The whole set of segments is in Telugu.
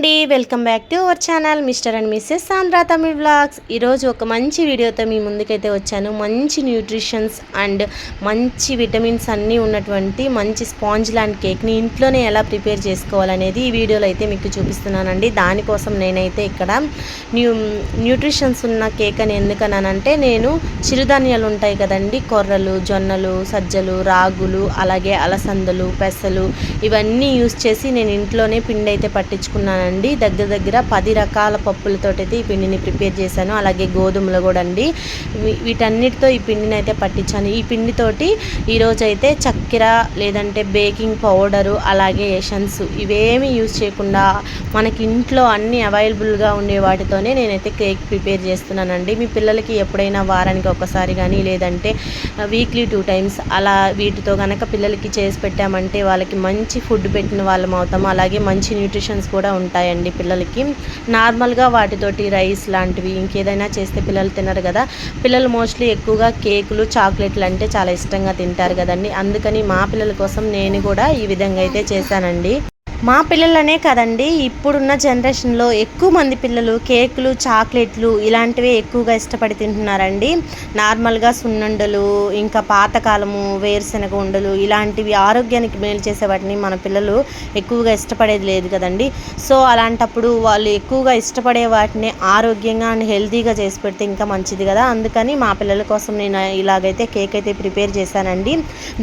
అండి. Welcome back to our channel mister and missus Sandra Tamil vlogs. ఈరోజు ఒక మంచి వీడియోతో మీ ముందుకైతే వచ్చాను. మంచి న్యూట్రిషన్స్ అండ్ మంచి విటమిన్స్ అన్నీ ఉన్నటువంటి మంచి స్పాంజ్ లాంటి కేక్ని ఇంట్లోనే ఎలా ప్రిపేర్ చేసుకోవాలనేది ఈ వీడియోలో అయితే మీకు చూపిస్తున్నానండి. దానికోసం నేనైతే ఇక్కడ న్యూ న్యూట్రిషన్స్ ఉన్న కేక్ అని ఎందుకన్నానంటే నేను చిరుధాన్యాలు ఉంటాయి కదండి. కొర్రలు జొన్నలు సజ్జలు రాగులు అలాగే అలసందలు పెసలు ఇవన్నీ యూస్ చేసి నేను ఇంట్లోనే పిండి అయితే అండి. దగ్గర దగ్గర పది రకాల పప్పులతోటైతే ఈ పిండిని ప్రిపేర్ చేశాను. అలాగే గోధుమలు కూడా అండి. వీటన్నిటితో ఈ పిండిని అయితే పట్టించాను. ఈ పిండితోటి ఈరోజు అయితే చక్కెర లేదంటే బేకింగ్ పౌడరు అలాగే ఎషన్స్ ఇవేమీ యూజ్ చేయకుండా మనకి ఇంట్లో అన్ని అవైలబుల్గా ఉండే వాటితోనే నేనైతే కేక్ ప్రిపేర్ చేస్తున్నానండి. మీ పిల్లలకి ఎప్పుడైనా వారానికి ఒకసారి కానీ లేదంటే వీక్లీ టూ టైమ్స్ అలా వీటితో కనుక పిల్లలకి చేసి పెట్టామంటే వాళ్ళకి మంచి ఫుడ్ పెట్టిన వాళ్ళం అవుతాము. అలాగే మంచి న్యూట్రిషన్స్ కూడా ఉంటాయి. ఉంటాయండి పిల్లలకి. నార్మల్గా వాటితోటి రైస్ లాంటివి ఇంకేదైనా చేస్తే పిల్లలు తినరు కదా. పిల్లలు మోస్ట్లీ ఎక్కువగా కేకులు చాక్లెట్లు అంటే చాలా ఇష్టంగా తింటారు కదండి. అందుకని మా పిల్లల కోసం నేను కూడా ఈ విధంగా అయితే చేశానండి. మా పిల్లలనే కదండి ఇప్పుడున్న జనరేషన్లో ఎక్కువ మంది పిల్లలు కేకులు చాక్లెట్లు ఇలాంటివే ఎక్కువగా ఇష్టపడి తింటున్నారండి. నార్మల్గా సున్నుండలు ఇంకా పాతకాలము వేరుశనగ ఉండలు ఇలాంటివి ఆరోగ్యానికి మేలు చేసే వాటిని మన పిల్లలు ఎక్కువగా ఇష్టపడేది లేదు కదండి. సో అలాంటప్పుడు వాళ్ళు ఎక్కువగా ఇష్టపడే వాటిని ఆరోగ్యంగా అండ్ హెల్తీగా చేసి పెడితే ఇంకా మంచిది కదా. అందుకని మా పిల్లల కోసం నేను ఇలాగైతే కేక్ అయితే ప్రిపేర్ చేశానండి.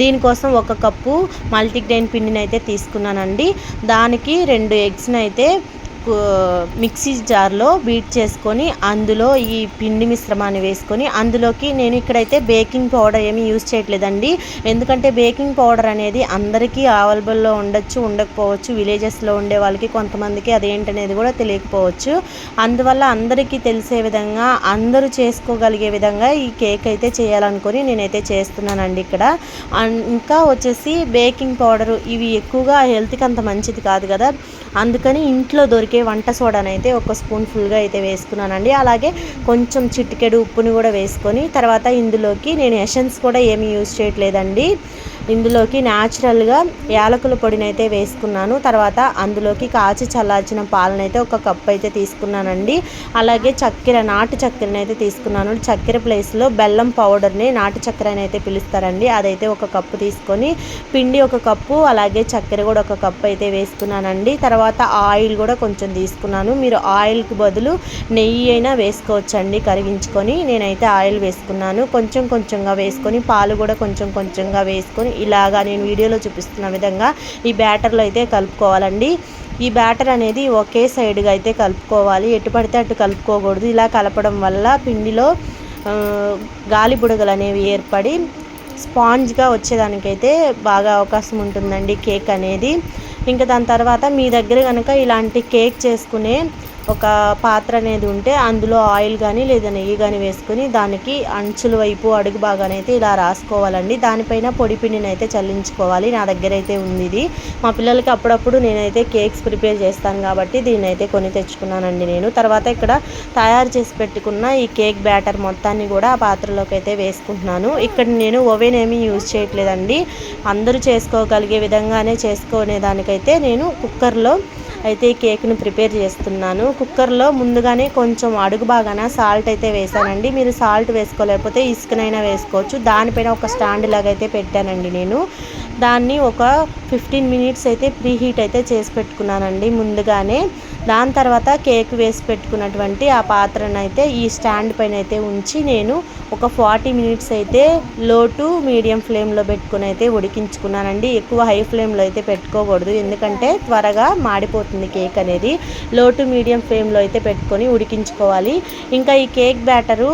దీనికోసం ఒక కప్పు మల్టీగ్రెయిన్ పిండిని అయితే తీసుకున్నానండి. దానికి రెండు ఎగ్స్ని అయితే మిక్సీ జార్లో బీట్ చేసుకొని అందులో ఈ పిండి మిశ్రమాన్ని వేసుకొని అందులోకి నేను ఇక్కడైతే బేకింగ్ పౌడర్ ఏమీ యూజ్ చేయట్లేదండి. ఎందుకంటే బేకింగ్ పౌడర్ అనేది అందరికీ అవైలబుల్లో ఉండొచ్చు ఉండకపోవచ్చు. విలేజెస్లో ఉండే వాళ్ళకి కొంతమందికి అదేంటనేది కూడా తెలియకపోవచ్చు. అందువల్ల అందరికీ తెలిసే విధంగా అందరూ చేసుకోగలిగే విధంగా ఈ కేక్ అయితే చేయాలనుకొని నేనైతే చేస్తున్నానండి ఇక్కడ. ఇంకా వచ్చేసి బేకింగ్ పౌడరు ఇవి ఎక్కువగా హెల్త్కి అంత మంచిది కాదు కదా. అందుకని ఇంట్లో దొరికే వంట సోడానైతే ఒక స్పూన్ ఫుల్గా అయితే వేసుకున్నానండి. అలాగే కొంచెం చిటికెడు ఉప్పుని కూడా వేసుకొని తర్వాత ఇందులోకి నేను ఎషన్స్ కూడా ఏమి యూజ్ చేయట్లేదండి. ఇందులోకి న్యాచురల్గా యాలకుల పొడిని అయితే వేసుకున్నాను. తర్వాత అందులోకి కాచి చల్లార్చిన పాలనైతే ఒక కప్ అయితే తీసుకున్నానండి. అలాగే చక్కెర నాటు చక్కెరని అయితే తీసుకున్నాను. చక్కెర ప్లేస్లో బెల్లం పౌడర్ని నాటు చక్కెర అని అయితే పిలుస్తారండి. అదైతే ఒక కప్పు తీసుకొని పిండి ఒక కప్పు అలాగే చక్కెర కూడా ఒక కప్పు అయితే వేసుకున్నానండి. తర్వాత ఆయిల్ కూడా కొంచెం తీసుకున్నాను. మీరు ఆయిల్కి బదులు నెయ్యి అయినా వేసుకోవచ్చండి. కరిగించుకొని నేనైతే ఆయిల్ వేసుకున్నాను. కొంచెం కొంచెంగా వేసుకొని పాలు కూడా కొంచెం కొంచెంగా వేసుకొని ఇలాగా నేను వీడియోలో చూపిస్తున్న విధంగా ఈ బ్యాటర్లో అయితే కలుపుకోవాలండి. ఈ బ్యాటర్ అనేది ఒకే సైడ్గా అయితే కలుపుకోవాలి. ఎటు పడితే అటు కలుపుకోకూడదు. ఇలా కలపడం వల్ల పిండిలో గాలి బుడగలు అనేవి ఏర్పడి స్పాంజ్గా వచ్చేదానికైతే బాగా అవకాశం ఉంటుందండి కేక్ అనేది. ఇంకా దాని తర్వాత మీ దగ్గర కనుక ఇలాంటి కేక్ చేసుకునే ఒక పాత్ర అనేది ఉంటే అందులో ఆయిల్ కానీ లేదా నెయ్యి కానీ వేసుకుని దానికి అంచుల వైపు అడుగు భాగానైతే ఇలా రాసుకోవాలండి. దానిపైన పొడి పిండిని అయితే చల్లించుకోవాలి. నా దగ్గర అయితే ఉంది ఇది. మా పిల్లలకి అప్పుడప్పుడు నేనైతే కేక్స్ ప్రిపేర్ చేస్తాను కాబట్టి దీన్ని అయితే కొని తెచ్చుకున్నానండి నేను. తర్వాత ఇక్కడ తయారు చేసి పెట్టుకున్న ఈ కేక్ బ్యాటర్ మొత్తాన్ని కూడా ఆ పాత్రలోకి అయితే వేసుకుంటున్నాను. ఇక్కడ నేను ఓవెన్ ఏమీ యూజ్ చేయట్లేదండి. అందరూ చేసుకోగలిగే విధంగానే చేసుకునే దానికైతే నేను కుక్కర్లో అయితే ఈ కేక్ను ప్రిపేర్ చేస్తున్నాను. కుక్కర్లో ముందుగానే కొంచెం అడుగు బాగాన సాల్ట్ అయితే వేసానండి మీరు సాల్ట్ వేసుకోలేకపోతే ఇసుకనైనా వేసుకోవచ్చు. దానిపైన ఒక స్టాండ్ లాగా అయితే పెట్టానండి నేను. దాన్ని ఒక ఫిఫ్టీన్ మినిట్స్ అయితే ప్రీ హీట్ అయితే చేసి పెట్టుకున్నానండి ముందుగానే. దాని తర్వాత కేక్ వేసి పెట్టుకున్నటువంటి ఆ పాత్రను అయితే ఈ స్టాండ్ పైన అయితే ఉంచి నేను ఒక ఫార్టీ మినిట్స్ అయితే లో టు మీడియం ఫ్లేమ్లో పెట్టుకుని అయితే ఉడికించుకున్నానండి. ఎక్కువ హై ఫ్లేమ్లో అయితే పెట్టుకోకూడదు. ఎందుకంటే త్వరగా మాడిపోతుంది కేక్ అనేది. లో టు మీడియం ఫ్లేమ్లో అయితే పెట్టుకొని ఉడికించుకోవాలి. ఇంకా ఈ కేక్ బ్యాటరు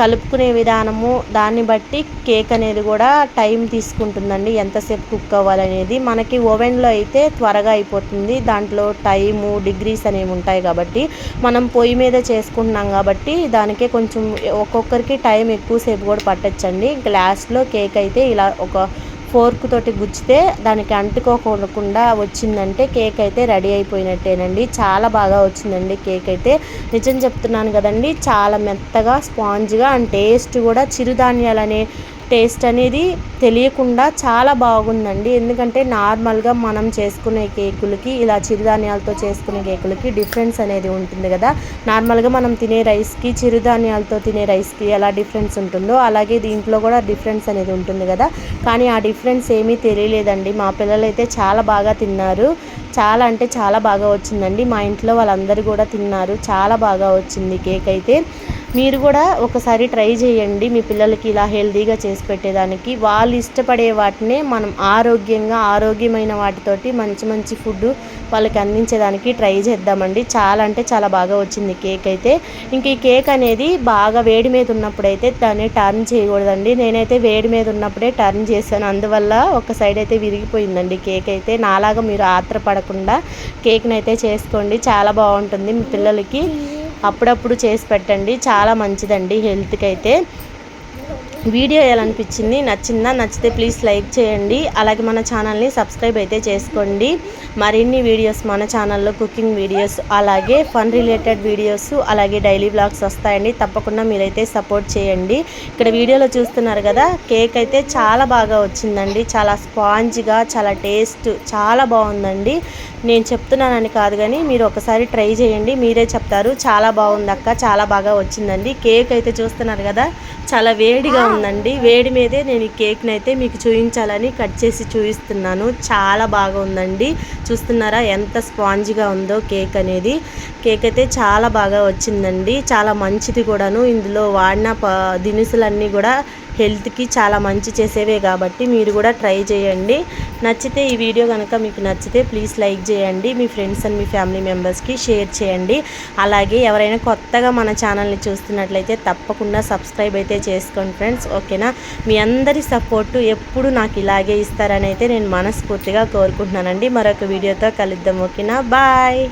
కలుపుకునే విధానము దాన్ని బట్టి కేక్ అనేది కూడా టైం తీసుకుంటుందండి. ఎంతసేపు కుక్ అవ్వాలనేది. మనకి ఓవెన్లో అయితే త్వరగా అయిపోతుంది. దాంట్లో టైము డిగ్రీస్ అనేవి ఉంటాయి కాబట్టి మనం పొయ్యి మీద చేసుకుంటున్నాం కాబట్టి దానికే కొంచెం ఒక్కొక్కరికి టైం ఎక్కువసేపు కూడా పట్టచ్చండి. గ్లాస్లో కేక్ అయితే ఇలా ఒక ఫోర్క్ తోటి గుచ్చితే దానికి అంటుకోకుండా వచ్చిందంటే కేక్ అయితే రెడీ అయిపోయినట్టేనండి. చాలా బాగా వచ్చిందండి కేక్ అయితే. నిజం చెప్తున్నాను కదండి చాలా మెత్తగా స్పాంజ్గా అండ్ టేస్ట్ కూడా చిరుధాన్యాలు అనే టేస్ట్ అనేది తెలియకుండా చాలా బాగుందండి. ఎందుకంటే నార్మల్గా మనం చేసుకునే కేకులకి ఇలా చిరుధాన్యాలతో చేసుకునే కేకులకి డిఫరెన్స్ అనేది ఉంటుంది కదా. నార్మల్గా మనం తినే రైస్కి చిరుధాన్యాలతో తినే రైస్కి ఎలా డిఫరెన్స్ ఉంటుందో అలాగే దీంట్లో కూడా డిఫరెన్స్ అనేది ఉంటుంది కదా. కానీ ఆ డిఫరెన్స్ ఏమీ తెలియలేదండి. మా పిల్లలు అయితే చాలా బాగా తిన్నారు. చాలా అంటే చాలా బాగా వచ్చిందండి. మా ఇంట్లో వాళ్ళందరూ కూడా తిన్నారు. చాలా బాగా వచ్చింది కేక్ అయితే. మీరు కూడా ఒకసారి ట్రై చేయండి. మీ పిల్లలకి ఇలా హెల్తీగా చేసి పెట్టేదానికి. వాళ్ళు ఇష్టపడే వాటినే మనం ఆరోగ్యంగా ఆరోగ్యమైన వాటితోటి మంచి మంచి ఫుడ్ వాళ్ళకి అందించేదానికి ట్రై చేద్దామండి. చాలా అంటే చాలా బాగా వచ్చింది కేక్ అయితే. ఇంక ఈ కేక్ అనేది బాగా వేడి మీద ఉన్నప్పుడైతే దాన్ని టర్న్ చేయకూడదండి. నేనైతే వేడి మీద ఉన్నప్పుడే టర్న్ చేశాను. అందువల్ల ఒక సైడ్ అయితే విరిగిపోయిందండి కేక్ అయితే. నాలాగా మీరు ఆత్రపడకుండా కేక్ని అయితే చేసుకోండి. చాలా బాగుంటుంది మీ పిల్లలకి. అప్పుడప్పుడు చేసి పెట్టండి. చాలా మంచిదండి హెల్త్కి అయితే వీడియో ఎలా అనిపించింది నచ్చిందా నచ్చితే ప్లీజ్ లైక్ చేయండి. అలాగే మన ఛానల్ని సబ్స్క్రైబ్ అయితే చేసుకోండి. మరిన్ని వీడియోస్ మన ఛానల్లో కుకింగ్ వీడియోస్ అలాగే ఫన్ రిలేటెడ్ వీడియోస్ అలాగే డైలీ బ్లాగ్స్ వస్తాయండి. తప్పకుండా మీరైతే సపోర్ట్ చేయండి. ఇక్కడ వీడియోలో చూస్తున్నారు కదా కేక్ అయితే చాలా బాగా వచ్చిందండి. చాలా స్పాంజ్గా చాలా టేస్ట్ చాలా బాగుందండి. నేను చెప్తున్నానని కాదు కానీ మీరు ఒకసారి ట్రై చేయండి. మీరే చెప్తారు. చాలా బాగుంది అక్క. చాలా బాగా వచ్చిందండి. కేక్ అయితే చూస్తున్నారు కదా చాలా వేడిగా ఉందండి. వేడి మీదే నేను ఈ కేక్ని అయితే మీకు చూపించాలని కట్ చేసి చూపిస్తున్నాను. చాలా బాగా ఉందండి. చూస్తున్నారా ఎంత స్పాంజ్గా ఉందో కేక్ అనేది. కేక్ అయితే చాలా బాగా వచ్చిందండి. చాలా మంచిది కూడాను. ఇందులో వాడిన ప దినుసులన్నీ కూడా హెల్త్కి చాలా మంచి చేసేవే కాబట్టి మీరు కూడా ట్రై చేయండి. నచ్చితే ఈ వీడియో కనుక మీకు నచ్చితే ప్లీజ్ లైక్ చేయండి. మీ ఫ్రెండ్స్ అండ్ మీ ఫ్యామిలీ మెంబర్స్కి షేర్ చేయండి. అలాగే ఎవరైనా కొత్తగా మన ఛానల్ని చూస్తున్నట్లయితే తప్పకుండా సబ్స్క్రైబ్ అయితే చేసుకోండి ఫ్రెండ్స్. ఓకేనా? మీ అందరి సపోర్టు ఎప్పుడు నాకు ఇలాగే ఇస్తారని అయితే నేను మనస్ఫూర్తిగా కోరుకుంటున్నానండి. మరొక వీడియోతో కలుద్దాం. ఓకేనా? బాయ్.